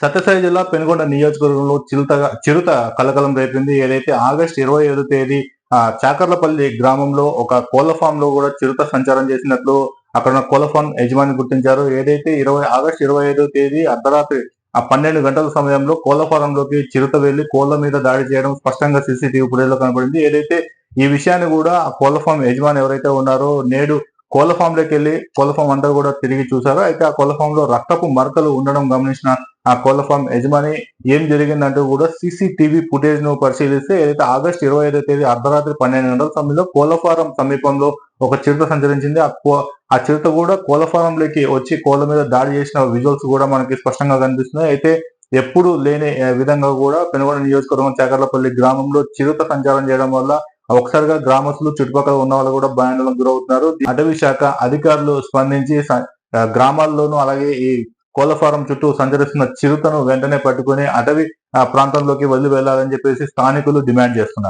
సత్యసాయి జిల్లా పెనుగొండ నియోజకవర్గంలో చిరుతగా చిరుత కలకలం రేపింది. ఏదైతే ఆగస్టు ఇరవై ఐదు తేదీ ఆ చాకర్లపల్లి గ్రామంలో ఒక కోళ్ళ ఫామ్లో కూడా చిరుత సంచారం చేసినట్లు అక్కడ ఉన్న కోళ్ళ ఫామ్ యజమాని గుర్తించారు. ఏదైతే ఇరవై ఆగస్టు ఇరవై ఐదో తేదీ అర్ధరాత్రి ఆ పన్నెండు గంటల సమయంలో కోళ్ళ ఫారం లోకి చిరుత వెళ్ళి కోళ్ళ మీద దాడి చేయడం స్పష్టంగా సీసీటీవీ ఫుటేజ్లో కనబడింది. ఏదైతే ఈ విషయాన్ని కూడా ఆ కోళ్ళ ఫామ్ యజమాని ఎవరైతే ఉన్నారో నేడు కోళ్ళ ఫామ్లోకి వెళ్ళి కోళ్ళ ఫామ్ అంతా కూడా తిరిగి చూశారు. అయితే ఆ కోళ్ళ ఫామ్లో రక్తపు మరకలు ఉండడం గమనించిన ఆ కోళ్ళ ఫామ్ యజమాని ఏం జరిగిందంటూ కూడా సీసీటీవీ ఫుటేజ్ను పరిశీలిస్తే ఏదైతే ఆగస్టు ఇరవై ఐదో తేదీ అర్ధరాత్రి పన్నెండు గంటల సమయంలో కోళ్ళ ఫారం సమీపంలో ఒక చిరుత సంచరించింది. ఆ కో ఆ చిరుత కూడా కోళ్ళ ఫారంలోకి వచ్చి కోళ్ళ మీద దాడి చేసిన విజువల్స్ కూడా మనకి స్పష్టంగా కనిపిస్తున్నాయి. అయితే ఎప్పుడు లేని విధంగా కూడా పెనుగొండ నియోజకవర్గం చాకర్లపల్లి గ్రామంలో చిరుత సంచారం చేయడం వల్ల ఒకసారిగా గ్రామస్తులు చుట్టుపక్కల ఉన్న వాళ్ళు కూడా భయాందోళనకు గురవుతున్నారు. అటవీ శాఖ అధికారులు స్పందించి గ్రామాల్లోనూ అలాగే ఈ కోళ్ళ ఫారం చుట్టూ సంచరిస్తున్న చిరుతను వెంటనే పట్టుకొని అటవీ ఆ, ప్రాంతంలోకి వదిలి వెళ్ళాలని చెప్పేసి స్థానికులు డిమాండ్ చేస్తున్నారు.